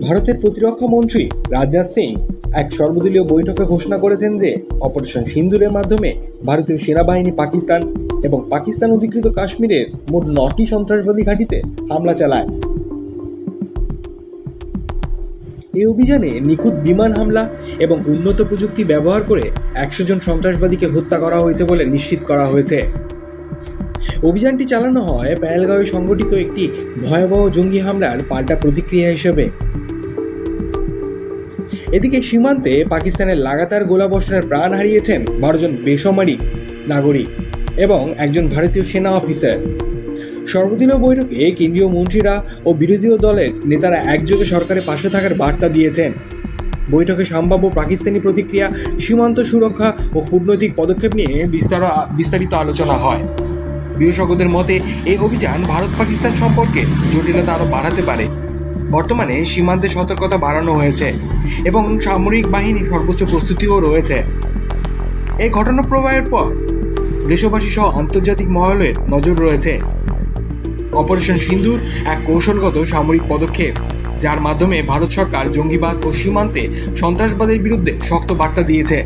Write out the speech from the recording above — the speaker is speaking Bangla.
ভারতের প্রতিরক্ষা মন্ত্রী রাজনাথ সিং এক সর্বদলীয় বৈঠকে ঘোষণা করেছেন যে অপারেশন সিন্দুরের মাধ্যমে ভারতীয় সেনাবাহিনী পাকিস্তান এবং পাকিস্তান অধিকৃত কাশ্মীরের মোট নটি সন্ত্রাসবাদী ঘাঁটিতে হামলা চালায়। এই অভিযানে নিখুঁত বিমান হামলা এবং উন্নত প্রযুক্তি ব্যবহার করে একশো জন সন্ত্রাসবাদীকে হত্যা করা হয়েছে বলে নিশ্চিত করা হয়েছে। অভিযানটি চালানো হয় পেহেলগাঁওয়ে সংগঠিত একটি ভয়াবহ জঙ্গি হামলার পাল্টা প্রতিক্রিয়া হিসেবে। এদিকে সীমান্তে পাকিস্তানের লাগাতার গোলাবর্ষণের প্রাণ হারিয়েছেন বারোজন বেসামরিক নাগরিক এবং একজন ভারতীয় সেনা অফিসার। সর্বদলীয় বৈঠকে কেন্দ্রীয় মন্ত্রীরা ও বিরোধী দলের নেতারা একযোগে সরকারের পাশে থাকার বার্তা দিয়েছেন। বৈঠকে সম্ভাব্য পাকিস্তানি প্রতিক্রিয়া, সীমান্ত সুরক্ষা ও কূটনৈতিক পদক্ষেপ নিয়ে বিস্তার, বিস্তারিত আলোচনা হয়। বিশেষজ্ঞদের মতে, এই অভিযান ভারত পাকিস্তান সম্পর্কে জটিলতা আরও বাড়াতে পারে। বর্তমানে সীমান্তে সতর্কতা বাড়ানো হয়েছে এবং সামরিক বাহিনী সর্বোচ্চ প্রস্তুতিও রয়েছে। এই ঘটনা প্রবাহের পর দেশবাসী সহ আন্তর্জাতিক মহলের নজর রয়েছে। অপারেশন সিন্দুর এক কৌশলগত সামরিক পদক্ষেপ, যার মাধ্যমে ভারত সরকার জঙ্গিবাদ ও সীমান্তে সন্ত্রাসবাদের বিরুদ্ধে শক্ত বার্তা দিয়েছে।